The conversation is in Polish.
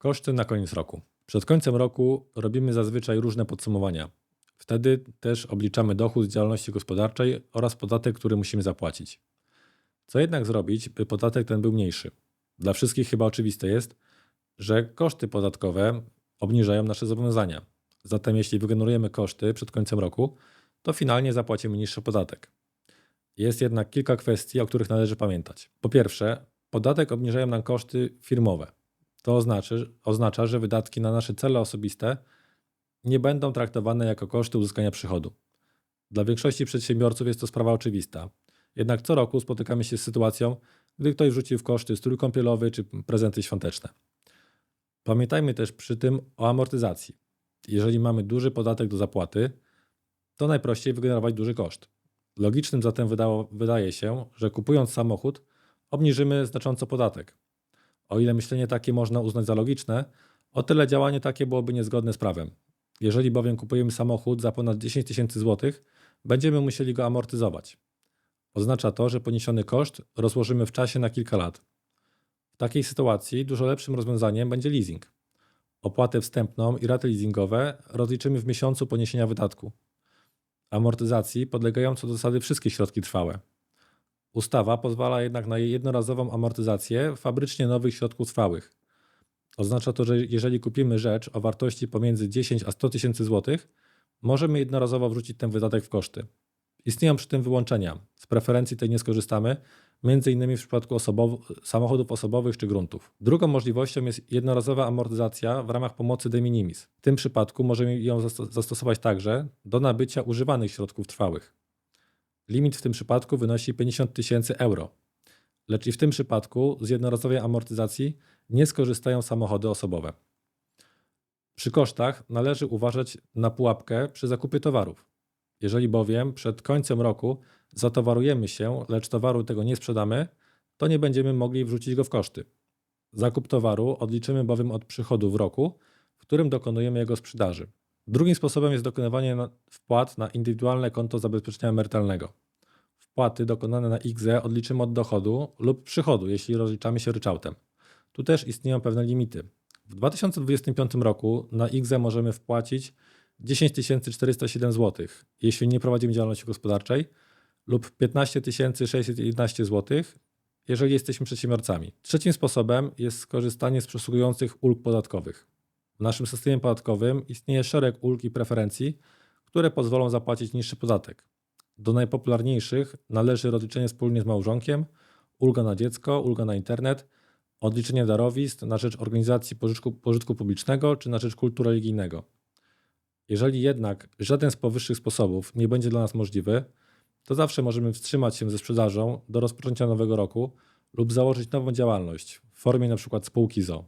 Koszty na koniec roku. Przed końcem roku robimy zazwyczaj różne podsumowania. Wtedy też obliczamy dochód z działalności gospodarczej oraz podatek, który musimy zapłacić. Co jednak zrobić, by podatek ten był mniejszy? Dla wszystkich chyba oczywiste jest, że koszty podatkowe obniżają nasze zobowiązania. Zatem jeśli wygenerujemy koszty przed końcem roku, to finalnie zapłacimy niższy podatek. Jest jednak kilka kwestii, o których należy pamiętać. Po pierwsze, podatek obniżają nam koszty firmowe. To oznacza, że wydatki na nasze cele osobiste nie będą traktowane jako koszty uzyskania przychodu. Dla większości przedsiębiorców jest to sprawa oczywista. Jednak co roku spotykamy się z sytuacją, gdy ktoś wrzuci w koszty strój kąpielowy czy prezenty świąteczne. Pamiętajmy też przy tym o amortyzacji. Jeżeli mamy duży podatek do zapłaty, to najprościej wygenerować duży koszt. Logicznym zatem wydało, wydaje się, że kupując samochód, obniżymy znacząco podatek. O ile myślenie takie można uznać za logiczne, o tyle działanie takie byłoby niezgodne z prawem. Jeżeli bowiem kupujemy samochód za ponad 10 tysięcy złotych, będziemy musieli go amortyzować. Oznacza to, że poniesiony koszt rozłożymy w czasie na kilka lat. W takiej sytuacji dużo lepszym rozwiązaniem będzie leasing. Opłatę wstępną i raty leasingowe rozliczymy w miesiącu poniesienia wydatku. Amortyzacji podlegają co do zasady wszystkie środki trwałe. Ustawa pozwala jednak na jednorazową amortyzację fabrycznie nowych środków trwałych. Oznacza to, że jeżeli kupimy rzecz o wartości pomiędzy 10 a 100 tysięcy złotych, możemy jednorazowo wrzucić ten wydatek w koszty. Istnieją przy tym wyłączenia. Z preferencji tej nie skorzystamy, m.in. w przypadku osobow samochodów osobowych czy gruntów. Drugą możliwością jest jednorazowa amortyzacja w ramach pomocy de minimis. W tym przypadku możemy ją zastosować także do nabycia używanych środków trwałych. Limit w tym przypadku wynosi 50 tysięcy euro. Lecz i w tym przypadku z jednorazowej amortyzacji nie skorzystają samochody osobowe. Przy kosztach należy uważać na pułapkę przy zakupie towarów. Jeżeli bowiem przed końcem roku zatowarujemy się, lecz towaru tego nie sprzedamy, to nie będziemy mogli wrzucić go w koszty. Zakup towaru odliczymy bowiem od przychodu w roku, w którym dokonujemy jego sprzedaży. Drugim sposobem jest dokonywanie wpłat na indywidualne konto zabezpieczenia emerytalnego. Wpłaty dokonane na IGZE odliczymy od dochodu lub przychodu, jeśli rozliczamy się ryczałtem. Tu też istnieją pewne limity. W 2025 roku na IGZE możemy wpłacić 10 407 zł, jeśli nie prowadzimy działalności gospodarczej, lub 15 611 zł, jeżeli jesteśmy przedsiębiorcami. Trzecim sposobem jest skorzystanie z przysługujących ulg podatkowych. W naszym systemie podatkowym istnieje szereg ulg i preferencji, które pozwolą zapłacić niższy podatek. Do najpopularniejszych należy rozliczenie wspólnie z małżonkiem, ulga na dziecko, ulga na internet, odliczenie darowizn na rzecz organizacji pożytku, pożytku publicznego czy na rzecz kultu religijnego. Jeżeli jednak żaden z powyższych sposobów nie będzie dla nas możliwy, to zawsze możemy wstrzymać się ze sprzedażą do rozpoczęcia nowego roku lub założyć nową działalność w formie np. spółki ZO.